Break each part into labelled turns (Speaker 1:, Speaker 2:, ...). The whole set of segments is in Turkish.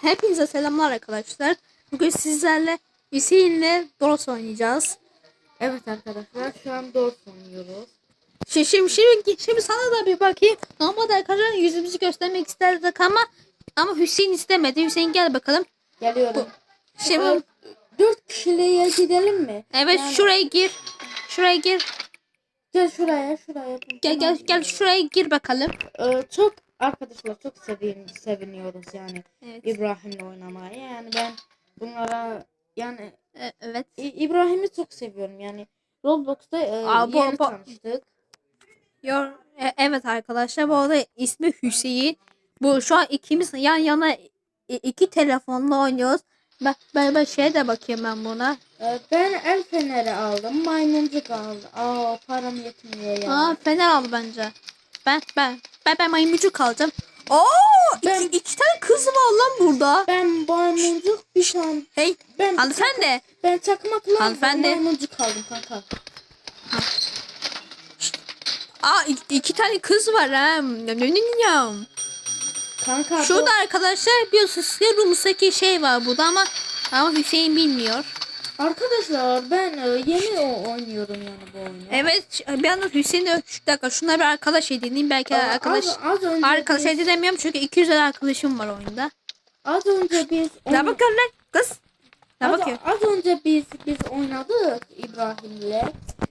Speaker 1: Hepinize selamlar arkadaşlar. Bugün sizlerle Hüseyin'le Doros oynayacağız.
Speaker 2: Evet arkadaşlar şu an Dors oynuyoruz.
Speaker 1: Şimdi, şimdi, şimdi, şimdi sana da bir bakayım. Normalde arkadaşlar yüzümüzü göstermek isterdik ama ama Hüseyin istemedi. Hüseyin gel bakalım.
Speaker 2: Geliyorum.
Speaker 1: Şimdi
Speaker 2: Ee, Dört kişiliğe gidelim mi?
Speaker 1: evet
Speaker 2: Yani-
Speaker 1: şuraya gir. Şuraya gir.
Speaker 2: Gel şuraya şuraya.
Speaker 1: Gel gel gel şuraya gir bakalım.
Speaker 2: Ee, çok arkadaşlar çok sevin, seviniyoruz yani
Speaker 1: Evet.
Speaker 2: İbrahim'le oynamaya. Yani ben bunlara yani
Speaker 1: e- Evet.
Speaker 2: İbrahim'i çok seviyorum yani. Roblox'ta e,
Speaker 1: Aa,
Speaker 2: yeni
Speaker 1: bu-
Speaker 2: tanıştık.
Speaker 1: Yor, e- evet arkadaşlar bu arada ismi Hüseyin. Bu şu an ikimiz yan yana iki telefonla oynuyoruz. Ben, ben, ben şeye de bakayım ben buna.
Speaker 2: Ee, ben el feneri aldım. Maymuncuk aldım. Aa param yetmiyor ya.
Speaker 1: Aa fener al bence. Ben ben ben ben maymuncuk alacağım. Oo
Speaker 2: Ben-
Speaker 1: iki, iki tane kız var lan burada.
Speaker 2: Ben maymuncuk bir tane.
Speaker 1: Hey
Speaker 2: Ben
Speaker 1: hanımefendi.
Speaker 2: Ben çakmakla
Speaker 1: Hanımefendi.
Speaker 2: maymuncuk aldım kanka.
Speaker 1: Aa iki, iki tane kız var ha.
Speaker 2: Kanka
Speaker 1: Şurada arkadaşlar bir Rumus'taki şey var burada ama ama Hüseyin bilmiyor.
Speaker 2: Arkadaşlar ben e, yeni oynuyorum yani bu oyunu.
Speaker 1: Evet bir anda Hüseyin'e şu dakika şuna bir arkadaş edineyim belki
Speaker 2: Aa,
Speaker 1: arkadaş
Speaker 2: Az, az önce
Speaker 1: arkadaş
Speaker 2: biz,
Speaker 1: edinemiyorum çünkü 200 tane arkadaşım var oyunda.
Speaker 2: az önce biz
Speaker 1: Ne
Speaker 2: oyun-
Speaker 1: bakıyorsun lan kız? Ne
Speaker 2: az,
Speaker 1: bakıyor?
Speaker 2: az önce biz biz oynadık İbrahim'le.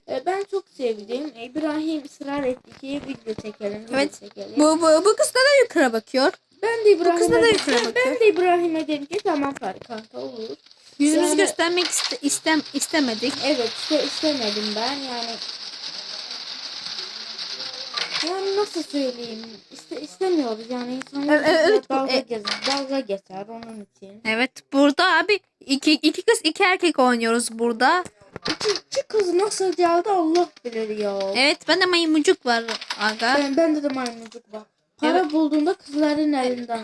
Speaker 2: E, ben çok sevdim. İbrahim ısrar etti ki video çekelim, video
Speaker 1: Evet.
Speaker 2: çekelim.
Speaker 1: Bu, bu, bu kız neden yukarı bakıyor?
Speaker 2: ben de İbrahim'e dedim- ben, ben de İbrahim'e dedim ki tamam kanka olur.
Speaker 1: Yüzümüzü
Speaker 2: Yani-
Speaker 1: göstermek iste, istem istemedik.
Speaker 2: Evet işte istemedim ben yani. Yani nasıl söyleyeyim? İste, istemiyoruz yani insanlar
Speaker 1: Evet, evet,
Speaker 2: dalga,
Speaker 1: e-
Speaker 2: gezer, dalga geçer onun için.
Speaker 1: Evet burada abi iki, iki kız iki erkek oynuyoruz burada.
Speaker 2: İki, iki kız nasıl geldi Allah bilir ya.
Speaker 1: Evet bende maymuncuk var aga.
Speaker 2: Ben, bende de maymuncuk var. Para
Speaker 1: Evet.
Speaker 2: bulduğunda kızların elinden al.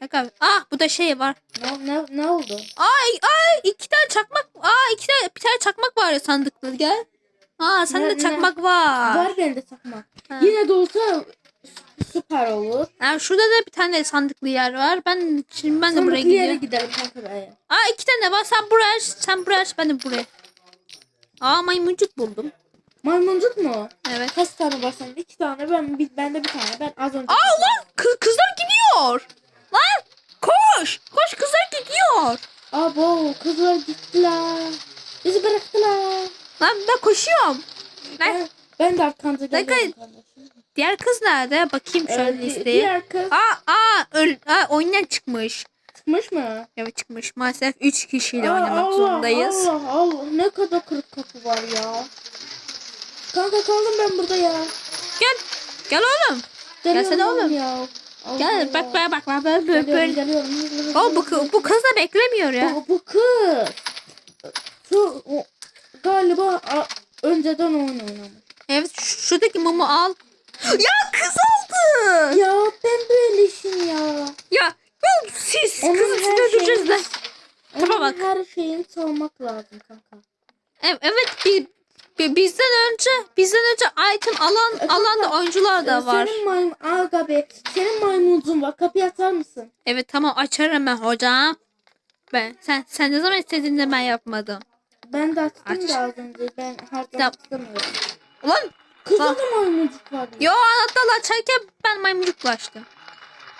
Speaker 1: Aga, ah bu da şey var.
Speaker 2: Ne, ne, ne oldu?
Speaker 1: Ay ay iki tane çakmak. Aa iki tane bir tane çakmak var ya sandıkta gel. Aa sende
Speaker 2: Ne-
Speaker 1: de
Speaker 2: ne?
Speaker 1: çakmak var.
Speaker 2: Var bende takma.
Speaker 1: Ha.
Speaker 2: Yine de olsa sü- süper olur.
Speaker 1: Ha, şurada da bir tane sandıklı yer var. Ben şimdi ben de buraya
Speaker 2: Sandıklı
Speaker 1: gidiyorum.
Speaker 2: gidelim kanka be.
Speaker 1: Aa iki tane var. Sen buraya. Sen buraya. Ben de buraya. Aa maymuncuk buldum.
Speaker 2: Maymuncuk mu?
Speaker 1: Evet.
Speaker 2: Kaç tane var sende? İki tane ben bir, bende bir tane. Ben az önce.
Speaker 1: Aa lan kı- kızlar gidiyor. Lan koş. Koş kızlar gidiyor.
Speaker 2: Abo kızlar gittiler. Bizi bıraktılar.
Speaker 1: Lan ben koşuyorum.
Speaker 2: Ben, ben de arkanıza
Speaker 1: Dakika.
Speaker 2: geliyorum
Speaker 1: diğer kız nerede? Bakayım şöyle
Speaker 2: Ee, di-
Speaker 1: listeye.
Speaker 2: Diğer kız
Speaker 1: Aa aa öl aa oyundan çıkmış.
Speaker 2: çıkmış mı?
Speaker 1: Evet çıkmış. Maalesef 3 kişiyle
Speaker 2: Aa,
Speaker 1: oynamak
Speaker 2: Allah,
Speaker 1: zorundayız.
Speaker 2: Allah Allah ne kadar kırık kapı var ya. Kanka kaldım ben burada ya.
Speaker 1: Gel. Gel oğlum. Gelsene
Speaker 2: Geliyorum
Speaker 1: oğlum.
Speaker 2: Ya.
Speaker 1: Gel bak bak bak bak böyle böyle.
Speaker 2: Geliyorum
Speaker 1: böyle.
Speaker 2: geliyorum.
Speaker 1: O bu, kı- bu kız da beklemiyor ya.
Speaker 2: Bu, bu kız. Şu o, galiba a, önceden oyun oynamış.
Speaker 1: Evet şu- şuradaki mumu al. Ya kız aldı.
Speaker 2: Ya ben böyle işim ya.
Speaker 1: Ya bu siz
Speaker 2: Onun
Speaker 1: kızın
Speaker 2: her
Speaker 1: üstüne
Speaker 2: şeyi-
Speaker 1: lan. Tamam
Speaker 2: Onun
Speaker 1: bak.
Speaker 2: her şeyini çalmak lazım kanka.
Speaker 1: Evet, evet bi- bi- bizden önce bizden önce item alan alan da oyuncular da
Speaker 2: Ee,
Speaker 1: var.
Speaker 2: Senin maymun aga be. Senin maymuncun var. Kapıyı açar mısın?
Speaker 1: Evet tamam açarım ben hocam. Ben sen sen ne zaman istediğinde ben yapmadım.
Speaker 2: Ben de açtım
Speaker 1: Aç.
Speaker 2: da az önce. Ben harcamak
Speaker 1: Tamam.
Speaker 2: istemiyorum.
Speaker 1: Ulan
Speaker 2: Kızda da maymuncuk var.
Speaker 1: yo anahtarla açarken ben maymuncukla açtım.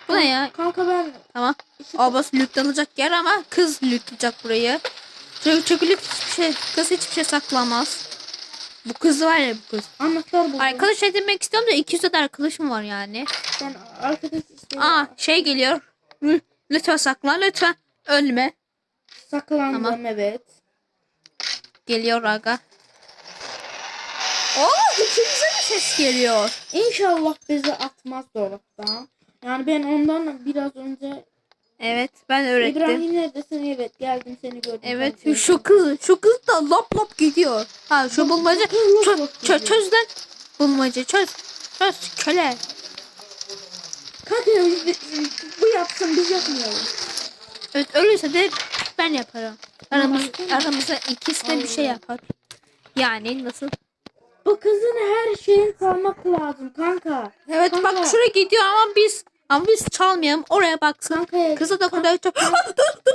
Speaker 1: Bu ne ya?
Speaker 2: Kanka ben
Speaker 1: Tamam.
Speaker 2: işi
Speaker 1: Abası lootlanacak yer ama kız lootlayacak burayı. Çünkü, çünkü loot hiçbir şey, kız hiçbir şey saklamaz. Bu kız var ya bu kız.
Speaker 2: anahtar buldum.
Speaker 1: Arkadaş edinmek istiyorum da 200 tane arkadaşım var yani.
Speaker 2: Ben arkadaş istiyorum.
Speaker 1: Aa şey geliyor. Hı, Lütfen saklan lütfen. Ölme.
Speaker 2: Saklandım
Speaker 1: Tamam.
Speaker 2: evet.
Speaker 1: Geliyor aga. Oo ikimize de ses geliyor.
Speaker 2: İnşallah bizi atmaz dolaptan. Yani ben ondan biraz önce
Speaker 1: Evet ben öğrettim.
Speaker 2: İbrahim neredesin? Evet geldim seni gördüm.
Speaker 1: Evet
Speaker 2: Seni
Speaker 1: şu kız şu kız da lap lap gidiyor. Ha şu bulmaca çöz, çöz, çöz lan. Bulmaca çöz. Çöz köle.
Speaker 2: Kanka bu yapsın biz yapmayalım.
Speaker 1: Evet ölürse de ben yaparım. Aramız, aramızda ikisi de bir şey yapar. Yani nasıl?
Speaker 2: Bu kızın her şeyini çalmak lazım kanka.
Speaker 1: Evet
Speaker 2: Kanka.
Speaker 1: bak şuraya gidiyor ama biz Ama biz çalmayalım. Oraya baksın. Kızı da kadar çok... Dur, dur, dur, dur,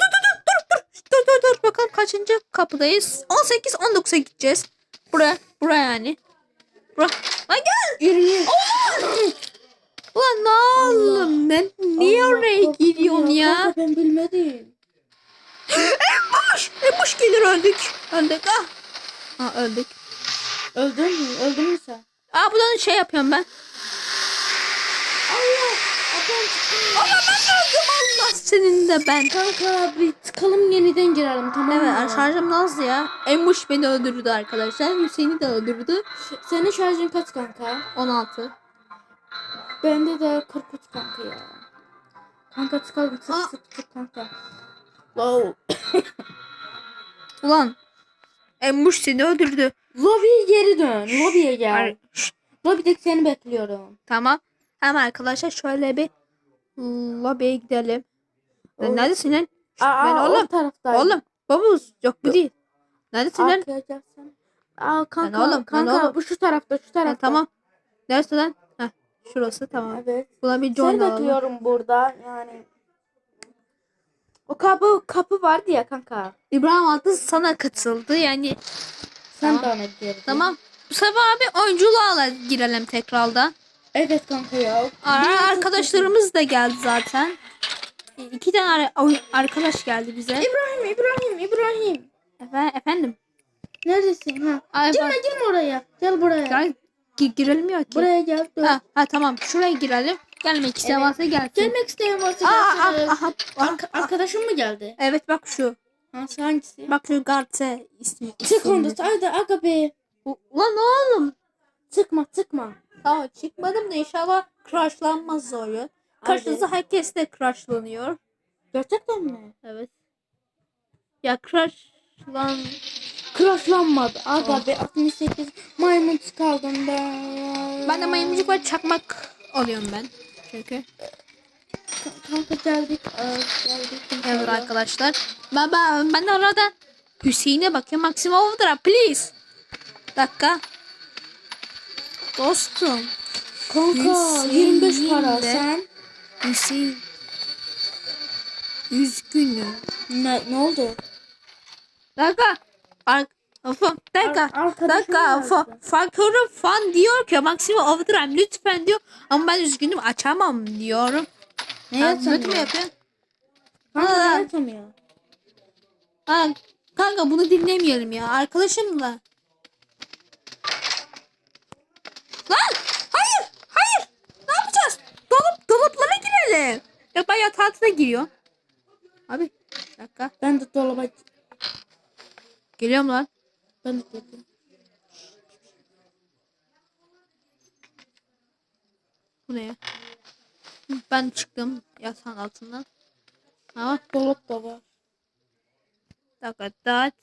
Speaker 1: dur, dur, dur, dur, dur. Bakalım kaçıncı kapıdayız? 18, 19'a gideceğiz. Buraya, buraya yani. Buraya. Lan gel.
Speaker 2: yürüyün.
Speaker 1: Ulan ne oğlum ben niye
Speaker 2: Allah
Speaker 1: oraya gidiyorsun ya?
Speaker 2: Kanka ben bilmedim.
Speaker 1: Emoş, emoş gelir öldük. Öldük ah. Ha öldük.
Speaker 2: Öldün mü? Öldün mü sen?
Speaker 1: Aa buradan şey yapıyorum ben. Ben öldüm Allah senin de ben.
Speaker 2: Kanka bir tıkalım yeniden girelim tamam mı?
Speaker 1: Evet şarjım nazlı ya. Emoş beni öldürdü arkadaşlar. Hüseyin'i de öldürdü.
Speaker 2: Senin şarjın kaç kanka?
Speaker 1: 16.
Speaker 2: Bende de 43 kanka ya. Kanka tıkalım tık
Speaker 1: Aa.
Speaker 2: tık tık kanka. Wow.
Speaker 1: Ulan. Emoş seni öldürdü.
Speaker 2: Lobiye geri dön. Lobiye gel. Lobideki seni bekliyorum.
Speaker 1: tamam. Hemen arkadaşlar şöyle bir lobiye gidelim. Lan. Neredesin lan? Şşt,
Speaker 2: Aa,
Speaker 1: ben
Speaker 2: o
Speaker 1: oğlum.
Speaker 2: taraftayım.
Speaker 1: Oğlum. Babuz. Yok bu değil. Neredesin lan?
Speaker 2: Arkaya gelsen. Aa kanka.
Speaker 1: oğlum, ben
Speaker 2: kanka
Speaker 1: oğlum.
Speaker 2: bu şu tarafta şu
Speaker 1: Ha,
Speaker 2: tarafta.
Speaker 1: tamam. Neredesin lan? Heh, şurası tamam.
Speaker 2: Evet.
Speaker 1: Buna bir join
Speaker 2: Seni
Speaker 1: alalım.
Speaker 2: bekliyorum burada yani. O kapı kapı vardı ya kanka.
Speaker 1: İbrahim Altın sana katıldı. Yani
Speaker 2: Sen
Speaker 1: Tamam.
Speaker 2: devam et diyorum.
Speaker 1: tamam. Bu sefer abi oyunculuğa girelim tekrardan.
Speaker 2: Evet kanka ya. Biraz
Speaker 1: arkadaşlarımız da geldi zaten. İki tane arkadaş geldi bize.
Speaker 2: İbrahim, İbrahim, İbrahim.
Speaker 1: Efe- efendim.
Speaker 2: Neredesin ha?
Speaker 1: Ay,
Speaker 2: Girme
Speaker 1: bak,
Speaker 2: girme oraya. Gel buraya.
Speaker 1: gel- gi- girilmiyor ki.
Speaker 2: Buraya gel. Dur.
Speaker 1: Ha, ha tamam. Şuraya girelim. Gelmek isteyen varsa gelsin.
Speaker 2: Gelmek isteyen varsa
Speaker 1: Aa,
Speaker 2: gelsin.
Speaker 1: aha,
Speaker 2: Arka- arkadaşım mı geldi?
Speaker 1: Evet bak şu.
Speaker 2: Ha, hangisi?
Speaker 1: Bak şu Garte ismi.
Speaker 2: Çık
Speaker 1: ismi.
Speaker 2: Hadi aga be.
Speaker 1: Ulan oğlum.
Speaker 2: Çıkma çıkma.
Speaker 1: Tamam çıkmadım da inşallah crushlanmaz oyun. Karşınızda herkes de crushlanıyor.
Speaker 2: Gerçekten mi?
Speaker 1: Evet. Ya crushlan...
Speaker 2: Crashlanmadı. Aga be 68 maymun kaldım ben.
Speaker 1: Ben de maymuncuk var çakmak alıyorum ben. Çünkü.
Speaker 2: Kanka geldik. Geldik.
Speaker 1: Evet arkadaşlar. Ben, ben, ben de arada Hüseyin'e bakıyorum. Maximum Overdrive please. Dakika. Dostum.
Speaker 2: Kanka
Speaker 1: Hüseyin
Speaker 2: 25 para sen.
Speaker 1: Hüseyin. Üzgünüm.
Speaker 2: Ne, ne oldu?
Speaker 1: Dakika. Ar Afa, dakika.
Speaker 2: Ar-
Speaker 1: dakika. Fa
Speaker 2: yazdı.
Speaker 1: faktörü fan diyor ki Maximum Overdrive lütfen diyor. Ama ben üzgünüm açamam diyorum.
Speaker 2: Ne
Speaker 1: Ha,
Speaker 2: yapıyorsun?
Speaker 1: kötü mü yapıyorsun?
Speaker 2: Kanka ne yapamıyor?
Speaker 1: Ha, kanka bunu dinlemeyelim ya. Arkadaşımla. Lan! Hayır! Hayır! Ne yapacağız? Dolap, dolaplara girelim. Ya ben yatağın altına giriyor. Abi bir dakika.
Speaker 2: Ben de dolaba
Speaker 1: Geliyorum lan.
Speaker 2: ben de dedim.
Speaker 1: Bu ne ya? Ben çıktım yatağın altından. Ama
Speaker 2: Dolap da var.
Speaker 1: dakika dat.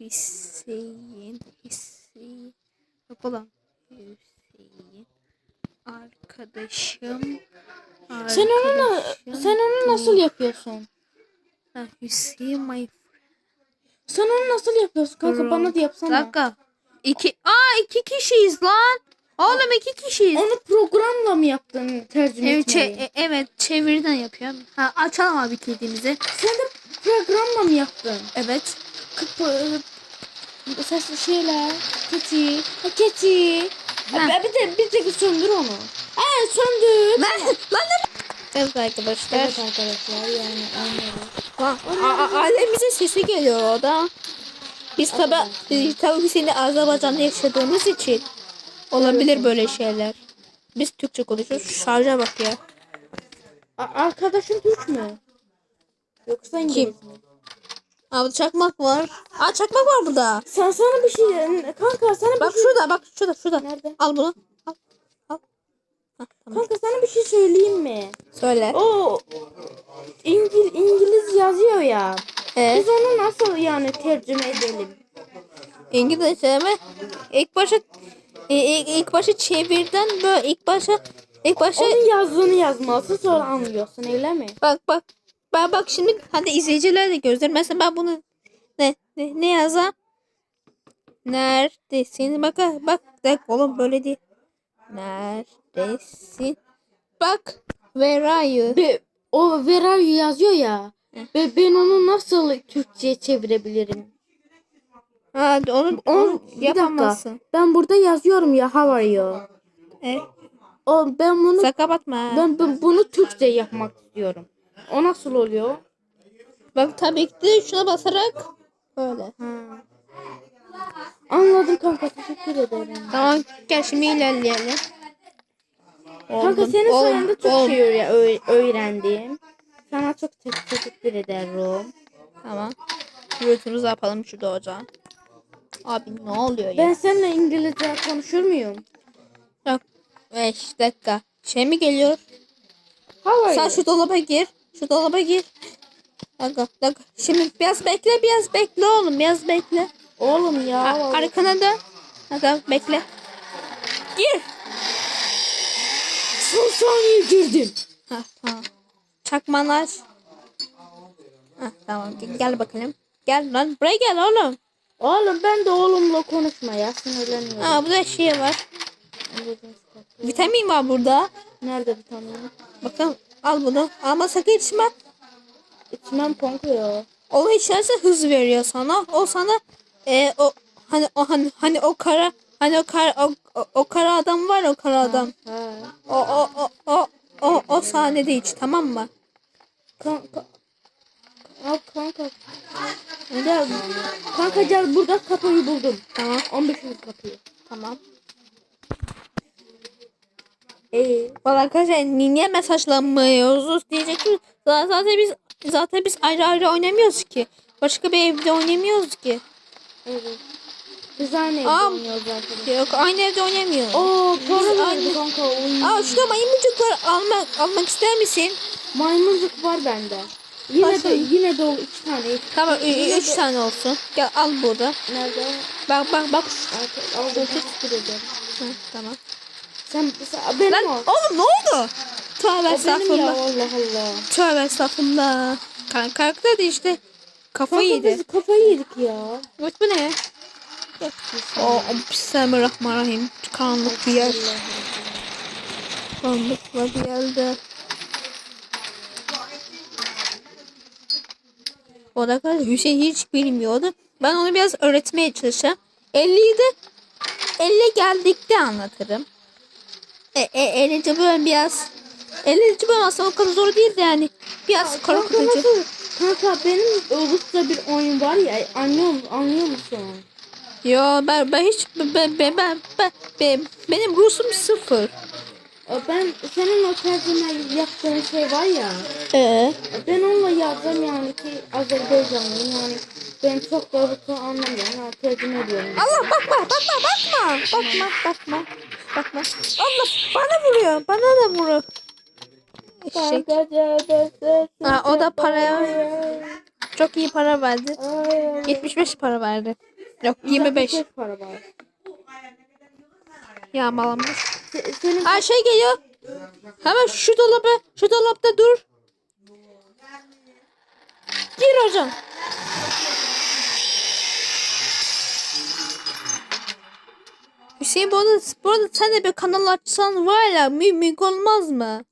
Speaker 1: Hüseyin. Hüseyin. Yok ulan. Hüseyin. Arkadaşım.
Speaker 2: Sen onu
Speaker 1: Arkadaşım
Speaker 2: sen onu nasıl yapıyorsun?
Speaker 1: Ha, Hüseyin my
Speaker 2: Sen onu nasıl yapıyorsun kanka bana da yapsana.
Speaker 1: Dakika. İki. Aa iki kişiyiz lan. Oğlum iki kişiyiz.
Speaker 2: Onu programla mı yaptın tercüme
Speaker 1: Evet, çe-
Speaker 2: etmeyi?
Speaker 1: e- evet çeviriden yapıyorum. Ha, açalım abi kilidimizi.
Speaker 2: Sen de programla mı yaptın?
Speaker 1: Evet.
Speaker 2: Kıpı, sesli şeyler, keçi, ha, keçi.
Speaker 1: Ha.
Speaker 2: Ha. Bir de bir de söndür onu. Evet söndür.
Speaker 1: Ben lan ne? Evet arkadaşlar.
Speaker 2: Evet arkadaşlar yani anlıyorum.
Speaker 1: Ha, a- a- ailemizin sesi geliyor orada. Biz tabi biz tabi Hüseyin'le Azerbaycan'da yaşadığımız için olabilir böyle şeyler. Biz Türkçe konuşuyoruz. Şarja bak ya.
Speaker 2: A- arkadaşın Türk mü? Yoksa İngiliz mi?
Speaker 1: Abi çakmak var. Aa çakmak var burada.
Speaker 2: Sen sana bir şey kanka sana
Speaker 1: Bak
Speaker 2: bir şey
Speaker 1: şurada bak şurada şurada.
Speaker 2: Nerede?
Speaker 1: Al bunu. Ha, tamam.
Speaker 2: Kanka sana bir şey söyleyeyim mi?
Speaker 1: Söyle.
Speaker 2: O İngil İngiliz yazıyor ya.
Speaker 1: Ee,
Speaker 2: Biz onu nasıl yani tercüme edelim?
Speaker 1: İngilizce mi? İlk başa e, ilk, ilk başa çevirden böyle ilk başa ilk başa
Speaker 2: Onun yazdığını yazmalısın sonra anlıyorsun öyle mi?
Speaker 1: bak bak ben bak şimdi hadi izleyiciler de gözler mesela ben bunu ne ne, ne yazam neredesin bak bak bak oğlum böyle değil neredesin bak. Where are you?
Speaker 2: Be, o where are you yazıyor ya. Ve ben onu nasıl Türkçe'ye çevirebilirim?
Speaker 1: Ha, onu, onu
Speaker 2: Bir dakika.
Speaker 1: yapamazsın.
Speaker 2: Ben burada yazıyorum ya how are you?
Speaker 1: E,
Speaker 2: O ben bunu
Speaker 1: sen kapatma. ha.
Speaker 2: ben, ben bunu Türkçe yapmak istiyorum. O nasıl oluyor?
Speaker 1: Bak tabii ki de şuna basarak böyle.
Speaker 2: Ha. Anladım kanka teşekkür ederim.
Speaker 1: Tamam gel şimdi ilerleyelim.
Speaker 2: Kanka
Speaker 1: Oldu,
Speaker 2: senin
Speaker 1: oldu,
Speaker 2: sayende. Türkçe öğ- öğrendim. Sana çok te- teşekkür ederim.
Speaker 1: Tamam. Yürütümüzü yapalım şurada hocam. Abi ne oluyor ya?
Speaker 2: Ben seninle İngilizce konuşur muyum?
Speaker 1: Yok. 5 dakika. Şey mi geliyor?
Speaker 2: Are
Speaker 1: Sen şu dolaba gir. Şu dolaba gir. Dakika, dakika. Şimdi biraz bekle, biraz bekle oğlum, biraz bekle.
Speaker 2: Oğlum ya. Vallahi.
Speaker 1: arkana dön. Dakika, bekle. Gir.
Speaker 2: Son saniye girdim.
Speaker 1: Ha, tamam. Çakmanı aç. Ha, tamam, gel, gel bakalım. Gel lan, buraya gel oğlum.
Speaker 2: Oğlum ben de oğlumla konuşma ya sinirleniyorum.
Speaker 1: Ha, burada şey var. Vitamin var burada.
Speaker 2: Nerede vitamin?
Speaker 1: Bakın, al bunu. Ama sakın içme.
Speaker 2: İçmem ya.
Speaker 1: Onu içerse hız veriyor sana. O sana e, o hani o hani hani o kara hani o kara o, o, o kara adam var ya, o kara adam.
Speaker 2: Ha.
Speaker 1: O o o o o o sahnede iç tamam mı?
Speaker 2: Kanka. Al kanka. Gel. Kanka gel burada kapıyı buldum.
Speaker 1: Tamam
Speaker 2: 15. kapıyı.
Speaker 1: tamam.
Speaker 2: Ee,
Speaker 1: Valla arkadaşlar niye mesajlanmıyoruz diyecektim. Zaten, zaten biz zaten biz ayrı ayrı oynamıyoruz ki. Başka bir evde oynamıyoruz ki.
Speaker 2: evet. Biz aynı evde
Speaker 1: Aa.
Speaker 2: oynuyoruz zaten.
Speaker 1: Yok aynı evde oynamıyoruz.
Speaker 2: Oo
Speaker 1: Biz
Speaker 2: para verdi
Speaker 1: aynı-
Speaker 2: kanka. Oy.
Speaker 1: Aa şurada maymuncuk var. Almak almak ister misin?
Speaker 2: Maymuncuk var bende. Yine
Speaker 1: Nasıl?
Speaker 2: de yine de o iki tane.
Speaker 1: Tamam ü- ü- üç tane olsun. Gel al burada.
Speaker 2: Nerede?
Speaker 1: Bak bak bak.
Speaker 2: Artık aldım.
Speaker 1: Hı, tamam.
Speaker 2: Sen, sen benim
Speaker 1: Lan
Speaker 2: o.
Speaker 1: oğlum ne oldu? Tövbe
Speaker 2: O benim ya
Speaker 1: estağfurullah.
Speaker 2: Allah Allah.
Speaker 1: Tövbe estağfurullah. Kan karakter de işte kafayı
Speaker 2: Kanka
Speaker 1: yedi.
Speaker 2: biz kafayı yedik ya.
Speaker 1: Evet bu ne? O Bismillahirrahmanirrahim. Karanlık bir yer. Karanlıkla bir yerde. O da kadar Hüseyin hiç bilmiyordu. Ben onu biraz öğretmeye çalışacağım. 50'yi de 50 geldikte anlatırım. E, e, 50. bölüm biraz 50. bölüm aslında o kadar zor değil de yani. Biraz korkutucu.
Speaker 2: Kanka benim Rusça bir oyun var ya anlıyor, anlıyor musun?
Speaker 1: Yo ben ben hiç ben ben ben, ben, ben- benim Rusum sıfır.
Speaker 2: E, Ben senin o tercüme yaptığın şey var ya.
Speaker 1: Ee?
Speaker 2: Ben onunla yazdım yani ki Azerbaycanlıyım yani ben çok da Rusça anlamıyorum. Yani tercüme ediyorum.
Speaker 1: Allah bakma bakma bakma bakma bakma bakma. Allah bana vuruyor bana da vuruyor. Eşek. Ha, o da paraya- Çok iyi para verdi. 75 para verdi. Yok 25.
Speaker 2: para var.
Speaker 1: Yağmalamış.
Speaker 2: Se- Senin
Speaker 1: Aa şey geliyor. Hemen şu dolaba şu dolapta dur. Gir hocam. Hüseyin bu arada, bu arada sen de bir kanal açsan var ya mümkün olmaz mı?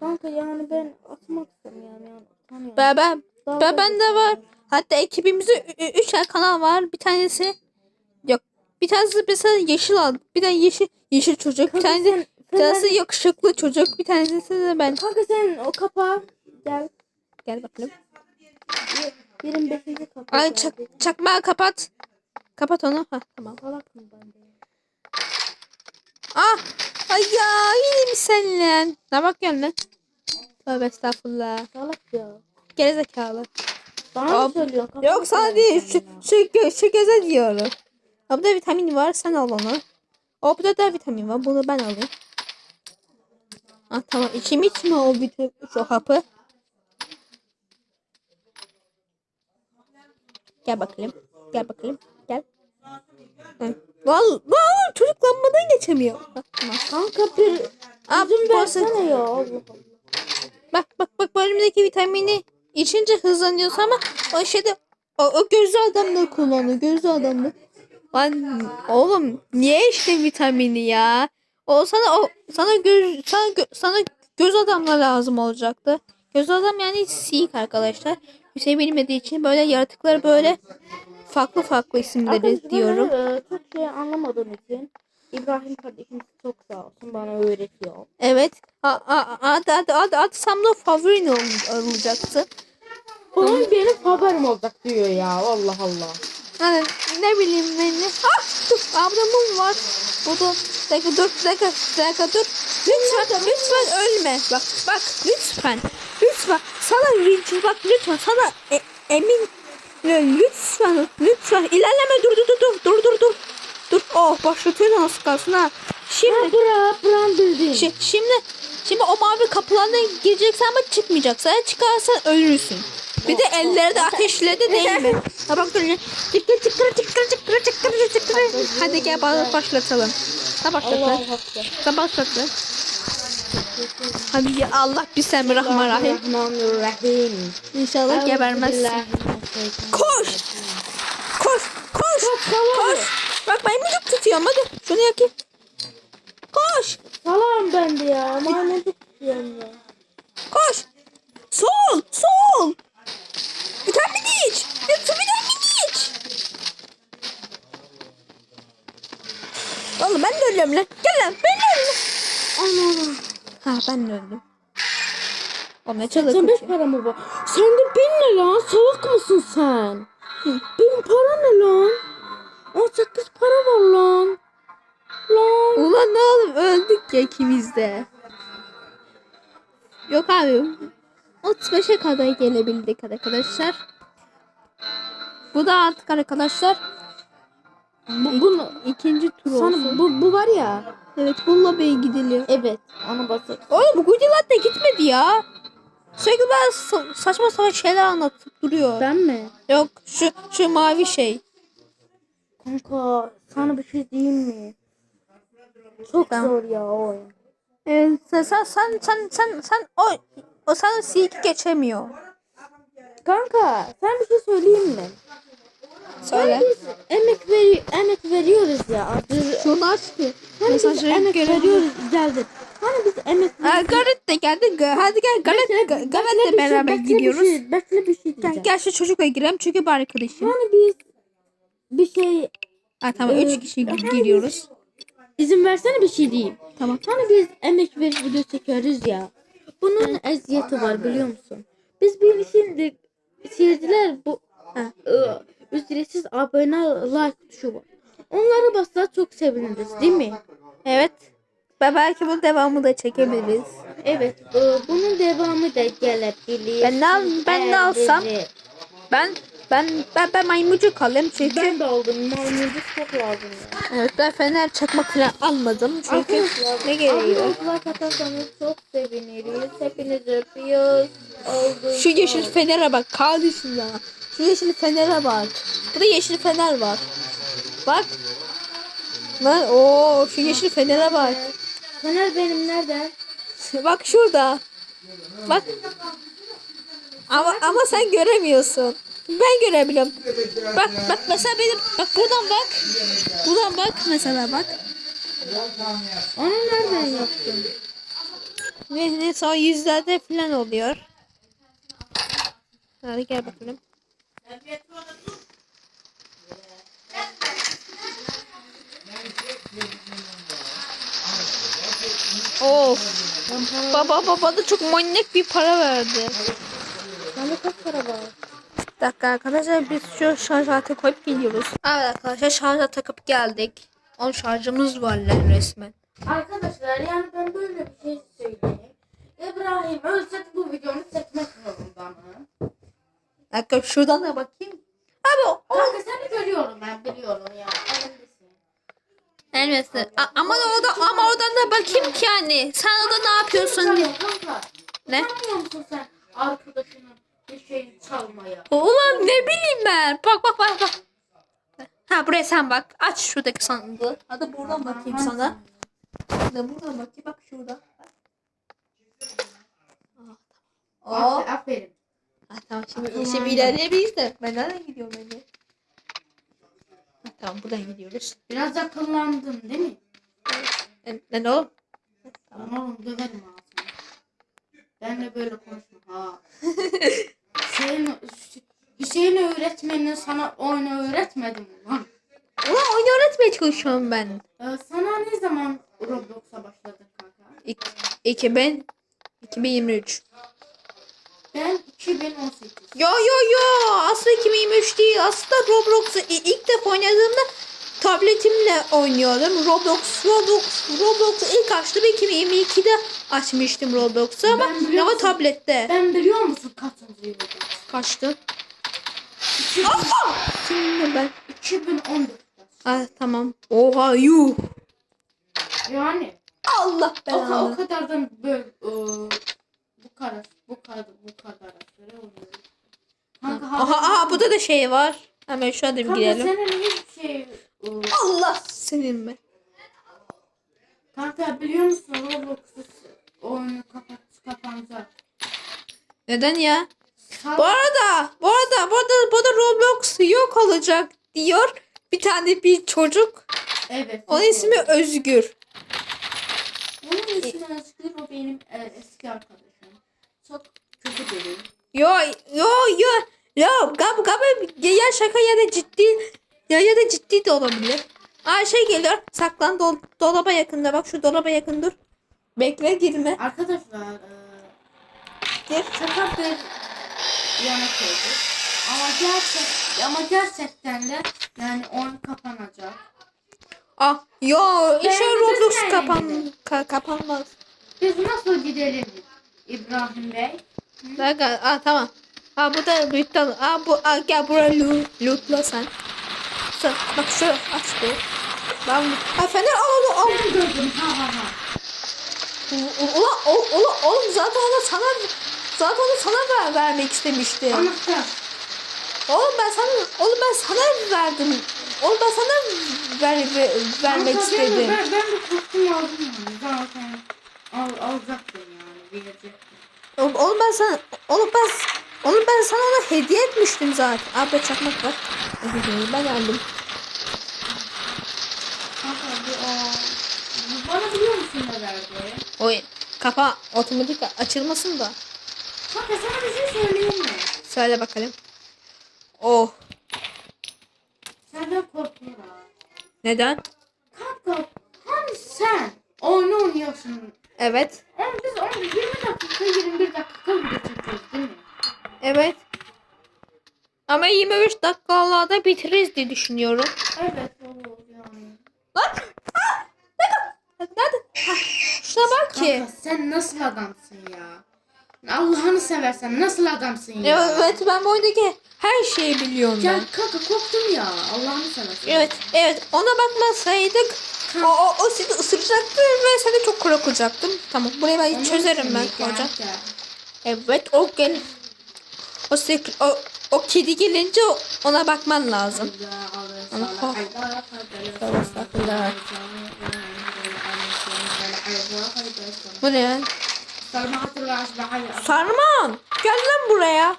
Speaker 2: kanka yani ben atmak istemiyorum yani. Utanıyorum.
Speaker 1: Ben, ben,
Speaker 2: Daha
Speaker 1: ben
Speaker 2: da-
Speaker 1: bende var. Hatta ekibimizde 3 tane kanal var. Bir tanesi yok. Bir tanesi mesela yeşil al. Bir tane yeşil yeşil çocuk. Bir
Speaker 2: Kanka
Speaker 1: tanesi
Speaker 2: sen-
Speaker 1: bir tanesi yakışıklı çocuk. Bir tanesi de ben.
Speaker 2: Kanka sen o kapağı gel.
Speaker 1: Gel bakalım.
Speaker 2: 25. kapağı.
Speaker 1: Ay çak, çakmağı kapat. Kapat onu. Ha tamam.
Speaker 2: Salak mı ben de?
Speaker 1: Ah! Ay ya yine mi sen lan? Ne bakıyorsun lan? Tövbe estağfurullah.
Speaker 2: Salak ya.
Speaker 1: Gerizekalı.
Speaker 2: Bana mı söylüyorsun? Kafayı
Speaker 1: Yok sana değil. Şu, şu, şu göze diyorum. Ha, burada vitamin var. Sen al onu. O burada da vitamin var. Bunu ben alayım. Ah tamam. İçim içme o vitamin, şu hapı. Gel bakalım. Gel bakalım. Gel. Hı. Vallahi, vallahi çocuk lambadan geçemiyor. Ha, tamam.
Speaker 2: Kanka bir
Speaker 1: Aa,
Speaker 2: üzüm versene ya. Allah Allah.
Speaker 1: Bak bak bak bu elimdeki vitamini içince hızlanıyorsun ama o şeyde o, o gözlü adamla kullanıyor. Gözlü adamla. Lan oğlum niye işte vitamini ya? O sana o sana göz sana gö- sana göz adamla lazım olacaktı. Göz adam yani siyik arkadaşlar. Hüseyin bilmediği için böyle yaratıkları böyle farklı farklı isimleri diyorum.
Speaker 2: Ben çok şey anlamadığım için İbrahim kardeşim çok sağ olsun bana öğretiyor.
Speaker 1: Evet. Adı adı adı adı Samdo favorin ol- olacaktı.
Speaker 2: Bunun benim haberim olacak diyor ya. Allah Allah.
Speaker 1: Yani ne bileyim ben ne. Ah dur abla mum var. Bu da dakika dur dakika dakika dur. Lütfen lütfen ölme. Bak bak lütfen. Lütfen sana rica bak lütfen sana e- emin lütfen lütfen ilerleme dur dur dur dur dur dur dur. Oh başlatıyorsun az kalsın ha. Şimdi
Speaker 2: Bura, buran bildin.
Speaker 1: Şi- şimdi şimdi o mavi kapılardan gireceksin ama çıkmayacaksın. Eğer çıkarsan ölürsün. Bir de elleri de ateşledi değil mi? Ha bak dur. Çıkır çıkır çıkır çıkır çıkır çıkır. Hadi gel ba- başlatalım. Ha başlatalım. Ha başlatalım. Hadi ya Allah bismillahirrahmanirrahim.
Speaker 2: Bismillahirrahmanirrahim.
Speaker 1: İnşallah gebermezsin. Koş. Koş. Koş. Koş. Bak maymuncuk tutuyorum hadi. Şunu yakayım. Koş.
Speaker 2: Salam ben de ya. Maymuncuk tutuyorum ya.
Speaker 1: Koş. Sol. Sol. Vitamin iç. Lütfen vitamin iç. Oğlum ben de ölüyorum lan. Gel lan ben de.
Speaker 2: Ana.
Speaker 1: Ha ben de öldüm. Oğlum ne çalık
Speaker 2: Sen beş
Speaker 1: uçuyor.
Speaker 2: para mı var? Sende bin ne lan? Salak mısın sen? Bin para ne lan? 18 para var lan. Lan.
Speaker 1: Ulan ne oğlum öldük ya ikimiz de. Yok abi. 35'e kadar gelebildik arkadaşlar. Bu da artık arkadaşlar
Speaker 2: Bu, bunu,
Speaker 1: ikinci tur olsun.
Speaker 2: sana, bu, bu var ya.
Speaker 1: Evet bu lobiye gidiliyor.
Speaker 2: Evet. Onu basıp.
Speaker 1: Oğlum bu Google'lar da gitmedi ya. Sürekli ben sa- saçma sapan şeyler anlatıp duruyor.
Speaker 2: Ben mi?
Speaker 1: Yok şu şu mavi şey.
Speaker 2: Kanka sana bir şey diyeyim mi? Çok
Speaker 1: Tamam.
Speaker 2: zor ya o oyun.
Speaker 1: Ee, sen sen sen sen sen, sen o o sana C2 geçemiyor.
Speaker 2: Kanka sen bir şey söyleyeyim mi?
Speaker 1: Söyle.
Speaker 2: Hani biz emek veri emek veriyoruz ya. Adı,
Speaker 1: Şunu aç ki.
Speaker 2: hani biz emek
Speaker 1: görelim.
Speaker 2: veriyoruz geldi. Hani biz emek
Speaker 1: Aa, Gareth de geldi. Hadi gel Gareth,
Speaker 2: Bekle,
Speaker 1: Ga-
Speaker 2: bekle
Speaker 1: Gareth'le
Speaker 2: bir şey-
Speaker 1: beraber
Speaker 2: bir
Speaker 1: gidiyoruz.
Speaker 2: şey- Bekle bir şey
Speaker 1: Gel,
Speaker 2: diyeceğim.
Speaker 1: gel şu çocukla girelim çünkü bu arkadaşım.
Speaker 2: Hani biz bir şey
Speaker 1: Ha, tamam
Speaker 2: Ee,
Speaker 1: 3 kişi
Speaker 2: hani
Speaker 1: giriyoruz.
Speaker 2: izin versene bir şey diyeyim.
Speaker 1: Tamam.
Speaker 2: Hani biz emek verip video çekiyoruz ya. Bunun eziyeti var biliyor musun? Biz bir şimdi seyirciler bu
Speaker 1: Ha.
Speaker 2: ıı, ücretsiz abone like tuşu var. Onlara bassa çok seviniriz değil mi?
Speaker 1: Evet. Ve belki bu devamı da çekebiliriz.
Speaker 2: Evet. ıı, bunun devamı da gelebilir.
Speaker 1: Ben ne ben ne alsam? Ben ben ben, ben maymuncuk alayım çünkü
Speaker 2: Ben de aldım. Maymuncuk çok lazım
Speaker 1: evet ben fener çakmak falan almadım çünkü
Speaker 2: Arkadaşlar,
Speaker 1: ne gereği var?
Speaker 2: like atarsanız çok seviniriz. Hepinizi öpüyoruz. Oldu.
Speaker 1: Şu yeşil fenere bak kardeşim ya. Şu yeşil fenere bak. Burada yeşil fener var. Bak. Lan o şu yeşil fenere bak.
Speaker 2: Fener benim nerede?
Speaker 1: Bak şurada. Bak. Ama ama sen göremiyorsun. Ben görebiliyorum. Bak bak mesela benim bak buradan bak. Buradan bak mesela bak.
Speaker 2: Onu nereden yaptın?
Speaker 1: Ne ne son yüzlerde falan oluyor. Hadi gel bakalım. Of. Baba baba da çok manyak bir para verdi.
Speaker 2: Sende kaç para var?
Speaker 1: Bir dakika arkadaşlar biz şu şarj aleti koyup geliyoruz. Evet arkadaşlar şarja takıp geldik. 10 şarjımız var lan resmen.
Speaker 2: Arkadaşlar yani ben böyle bir şey söyleyeyim. İbrahim Özet bu videonu çekmek zorunda mı?
Speaker 1: Dakika şuradan da bakayım. Abi o
Speaker 2: Kanka seni görüyorum ben biliyorum ya.
Speaker 1: Elbette. Ama orada ama oradan da bakayım ki yani. Sen orada ne yapıyorsun diye.
Speaker 2: Kanka.
Speaker 1: Ne?
Speaker 2: Sen arkadaşının bir şeyini çalmaya?
Speaker 1: Ulan ne bileyim ben. Bak bak bak bak. Ha buraya sen bak. Aç şuradaki sandığı. Hadi buradan bakayım sana. Hadi buradan bakayım. Bak şurada. Oh.
Speaker 2: Aferin.
Speaker 1: Ha, tamam şimdi, şimdi ilerleyebiliriz de. Ben nereden gidiyorum ben de? Ha, tamam buradan gidiyoruz.
Speaker 2: Biraz akıllandın değil mi?
Speaker 1: Ne, ne, ne o?
Speaker 2: Tamam oğlum döverim ağzını. Benle böyle konuşma ha. Hüseyin, Hüseyin öğretmenin sana oyunu öğretmedi mi lan?
Speaker 1: Ulan oyun öğretmeye çalışıyorum ben.
Speaker 2: Ee, sana ne zaman Roblox'a başladın kanka?
Speaker 1: İk- 2000 2023.
Speaker 2: Ben 2018.
Speaker 1: Yo yo yo aslında 2023 değil. Aslında Roblox'u ilk defa oynadığımda tabletimle oynuyordum. Roblox, Roblox, Roblox'u ilk açtım 2022'de açmıştım Roblox'u ama,
Speaker 2: musun?
Speaker 1: tablette.
Speaker 2: Ben biliyor musun kaçıncı yılda?
Speaker 1: Kaçtı?
Speaker 2: 2000,
Speaker 1: Şimdi ben.
Speaker 2: 2014'te.
Speaker 1: Ah tamam. Oha yuh.
Speaker 2: Yani
Speaker 1: Allah
Speaker 2: o, ka- o
Speaker 1: belanı.
Speaker 2: kadardan böyle e, bu kadar bu kadar bu kadar. Kanka,
Speaker 1: Aha aha burada da şey var. Hemen şu adım
Speaker 2: Kanka
Speaker 1: girelim.
Speaker 2: senin hiçbir şey
Speaker 1: Allah senin mi?
Speaker 2: Kanka biliyor musun Roblox'u oyunu kapat kapanacak.
Speaker 1: Neden ya? Bu arada, bu arada, bu arada, bu arada Roblox yok olacak diyor. Bir tane bir çocuk.
Speaker 2: Evet.
Speaker 1: Onun
Speaker 2: yok
Speaker 1: ismi. Özgür.
Speaker 2: Onun ismi Özgür o benim e, eski arkadaşım. Çok kötü biri.
Speaker 1: Yo yo yo yo gab gab ya şaka ya da ciddi ya ya da ciddi de olabilir. Aa şey geliyor saklan dol, dolaba yakında bak şu dolaba yakın dur. Bekle girme.
Speaker 2: Arkadaşlar e,
Speaker 1: Gir.
Speaker 2: şaka bir yana koyduk. Ama gerçek ama gerçekten de yani oyun kapanacak.
Speaker 1: Ah yo
Speaker 2: Beğendiniz
Speaker 1: Roblox kapan ka- kapanmaz.
Speaker 2: Biz nasıl gidelim İbrahim Bey?
Speaker 1: Bak aa tamam. Ha bu da lütfen. Aa bu aa, gel buraya loot, lootla sen. Sen bak şu aç bu. Ben ha fener al al al.
Speaker 2: Ben gördüm ha ha ha.
Speaker 1: U- u- Ulan o- ulan oğlum zaten onu sana zaten onu sana ver, vermek istemiştim.
Speaker 2: Anahtar.
Speaker 1: Oğlum ben sana oğlum ben sana verdim. Oğlum ben sana ver, ver- vermek
Speaker 2: de-
Speaker 1: istedim.
Speaker 2: Ben, ben de korktum aldım. Zaten al, alacaktım yani. Verecektim.
Speaker 1: Oğlum, oğlum ben sana oğlum ben oğlum ben sana onu hediye etmiştim zaten. Abi çakmak var. Ben
Speaker 2: o... Bana biliyor musun ne verdi?
Speaker 1: Oy kapa otomatik açılmasın da.
Speaker 2: Kanka sana bir şey söyleyeyim mi?
Speaker 1: Söyle bakalım. Oh.
Speaker 2: Senden korkuyorum.
Speaker 1: Neden?
Speaker 2: Kanka hani sen oyunu oynuyorsun.
Speaker 1: Evet.
Speaker 2: Onu biz onu 20 dakika 21 dakika video çekiyoruz değil mi?
Speaker 1: Evet. Ama 25 dakikalarda bitiririz diye düşünüyorum.
Speaker 2: Evet olur yani.
Speaker 1: Lan! Nerede? Ha, şuna bak ki.
Speaker 2: Kanka sen nasıl adamsın ya? Allah'ını seversen nasıl adamsın ya?
Speaker 1: Evet ben bu oyundaki her şeyi biliyorum
Speaker 2: Ya
Speaker 1: ben.
Speaker 2: kanka korktum ya. Allah'ını seversen.
Speaker 1: Evet, evet. Ona bakmasaydık o, o, o sizi ısıracaktı ve sen de çok korkacaktın. Tamam, burayı ben
Speaker 2: Onun
Speaker 1: çözerim
Speaker 2: için
Speaker 1: ben hocam. Evet, o gel. O, sek- o, o kedi gelince ona bakman lazım. Tövbe estağfurullah. Bu ne? Sarman, gel lan buraya.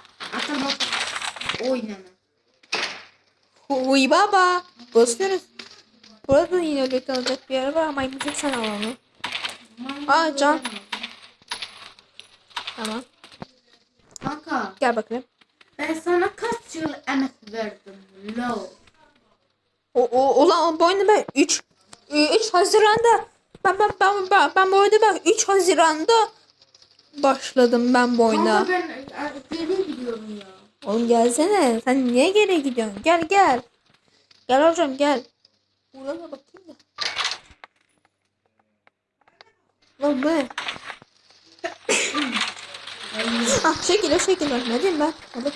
Speaker 2: Oynama.
Speaker 1: Huy baba. Basıyoruz. Burada yine loot alacak bir yer var ama müzik sen al onu. Aa, can. Tamam.
Speaker 2: Kanka
Speaker 1: Gel bakalım.
Speaker 2: Ben sana kaç yıl emek verdim? Lo.
Speaker 1: O, o ulan bu oyunda ben 3 3 Haziran'da ben ben ben ben, ben bu oyunda ben 3 Haziran'da başladım ben bu oyuna.
Speaker 2: Kanka ben e, geri gidiyorum ya.
Speaker 1: Oğlum gelsene. Sen niye geri gidiyorsun? Gel gel. Gel hocam gel. Da bakayım da. Lan bu ne? ah şey geliyor şey geliyor. Ne diyeyim ben? Hadi.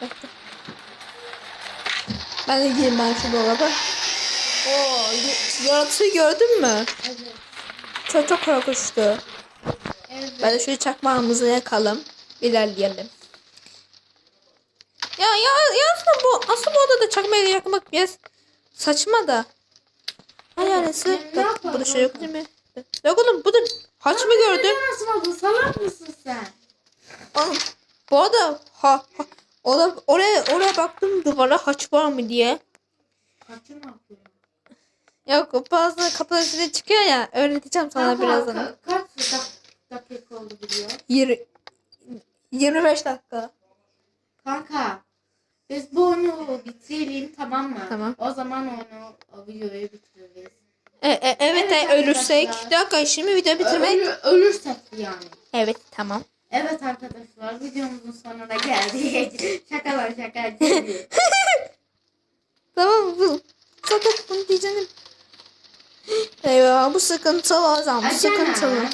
Speaker 1: Bekle. Ben de gireyim ben şu dolaba. Oo, yaratığı gördün mü?
Speaker 2: Evet.
Speaker 1: Çok çok korkunçtu.
Speaker 2: Evet.
Speaker 1: Ben de şu çakmağımızı yakalım. İlerleyelim. Ya ya ya aslında bu aslında bu odada çakmağı yakmak biraz saçma da. Ha yani sırf bu da şey yok değil mi? Yok oğlum bu da haç mı?
Speaker 2: Nasıl oldu? Salak mısın sen?
Speaker 1: Oğlum bu arada ha, ha oraya, oraya oraya baktım duvara haç var mı diye.
Speaker 2: Kaçın yapıyorum?
Speaker 1: Yok bazı kapılar size çıkıyor ya öğreteceğim sana
Speaker 2: Kanka,
Speaker 1: birazdan.
Speaker 2: ka- kaç dak- dakika oldu video?
Speaker 1: Yir- 25 dakika.
Speaker 2: Kanka biz bu oyunu bitirelim tamam mı?
Speaker 1: Tamam.
Speaker 2: O zaman onu videoyu bitiririz.
Speaker 1: E, e, evet,
Speaker 2: Evet
Speaker 1: e, ölürsek. Bir dakika şimdi video bitirmek.
Speaker 2: Ölü- ölürsek yani.
Speaker 1: Evet tamam.
Speaker 2: Evet arkadaşlar videomuzun sonuna geldik. Şakalar şaka.
Speaker 1: Tamam bu. Zaten bunu diyeceğim. Eyvah bu sıkıntılı o zaman bu sıkıntılı.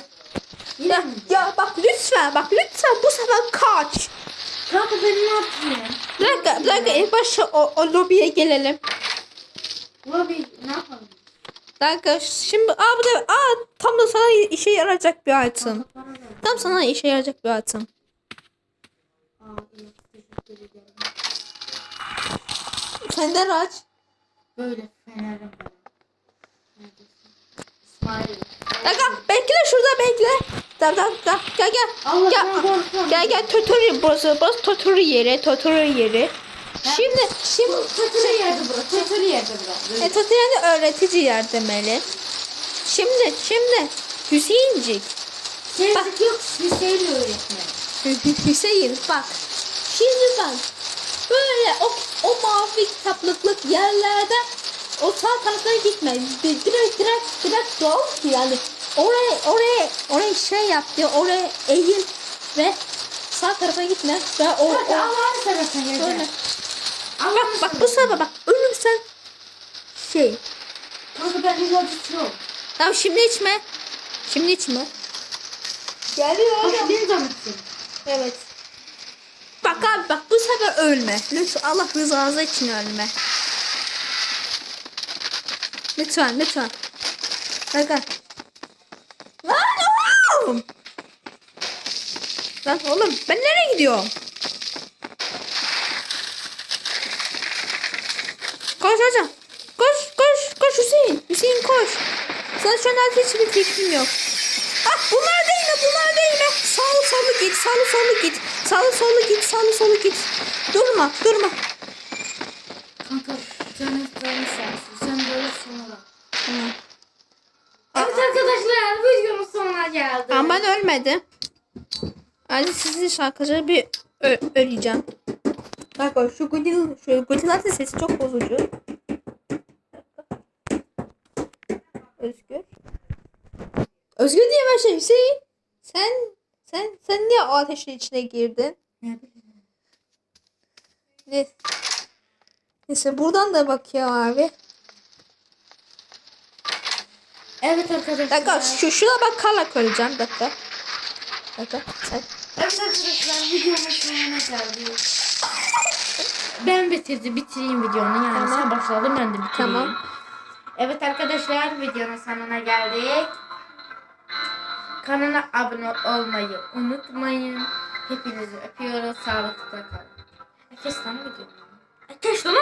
Speaker 1: Ya, ya bak lütfen bak lütfen bu sefer kaç.
Speaker 2: Kanka ben ne yapayım?
Speaker 1: Bir dakika bir dakika ilk başta o, o lobiye gelelim.
Speaker 2: Lobby ne yapalım?
Speaker 1: Dakika şimdi aa bu da aa tam da sana işe yarayacak bir item. Tam sana işe yarayacak bir item. Senden aç.
Speaker 2: Böyle fenerim. Neredesin? İsmail.
Speaker 1: Dakika bekle şurada bekle. Tamam tamam gel gel gel.
Speaker 2: Allah
Speaker 1: Gel,
Speaker 2: ben korkuyorum.
Speaker 1: Gel gel tutorial burası. Burası tutorial yeri. Tutorial yeri. Şimdi şimdi
Speaker 2: Kötülü yerde bura. Kötülü yerde bura.
Speaker 1: e, tutorial öğretici yer demeli. Şimdi şimdi Hüseyincik.
Speaker 2: Sevdik yok Hüseyin öğretmen.
Speaker 1: Hü- Hü- Hüseyin bak. Şimdi ben böyle o, o mavi kitaplıklık yerlerde o sağ taraflara gitme. Di- Direkt direkt direkt doğru ki yani oraya oraya oraya şey yap diye oraya eğil ve sağ tarafa gitme ve o, o
Speaker 2: Allah'ını seversen
Speaker 1: Böyle. Bak bu sefer bak ölürsen şey.
Speaker 2: Kanka ben ilacı içiyorum.
Speaker 1: Tamam şimdi içme. Şimdi içme. Geliyor
Speaker 2: Bak canım için.
Speaker 1: Evet. Bak abi bak bu sefer ölme. Lütfen Allah rızası için ölme. Lütfen lütfen. Bakın. Lan oğlum. Lan oğlum ben nereye gidiyorum? Koş hocam. Koş koş koş Hüseyin. Hüseyin koş. Sana şu an hiçbir fikrim yok. Ah bunlar değil mi? Bunlar değil mi? Sağlı solu git. Sağlı solu git. Sağlı solu git. Sağlı solu git. Durma durma.
Speaker 2: Kanka canım canım sensin. Sen böyle sonra.
Speaker 1: Tamam.
Speaker 2: Evet arkadaşlar videonun sonuna geldi.
Speaker 1: Ama ben ölmedim. Hadi sizin şarkıcı bir öleceğim. Bak şu Gudil, şu Gudil'in sesi çok bozucu. Özgür. Özgür diye ben şey Hüseyin. Sen sen sen niye o ateşin içine girdin?
Speaker 2: Ne bileyim.
Speaker 1: Ne? Neyse buradan da bakıyor abi.
Speaker 2: Evet arkadaşlar.
Speaker 1: Dakika şu şuna bak kala koyacağım. Dakika. Dakika. Sen.
Speaker 2: Evet arkadaşlar videonun sonuna geldik. Ben bitirdim. Bitireyim videonu. Yani
Speaker 1: Tamam.
Speaker 2: sen başladın ben de bitireyim.
Speaker 1: Tamam.
Speaker 2: Evet arkadaşlar videonun sonuna geldik. Kanala abone olmayı unutmayın. Hepinizi öpüyoruz. Sağlıkla kalın. Kes lan video. Kes lan o.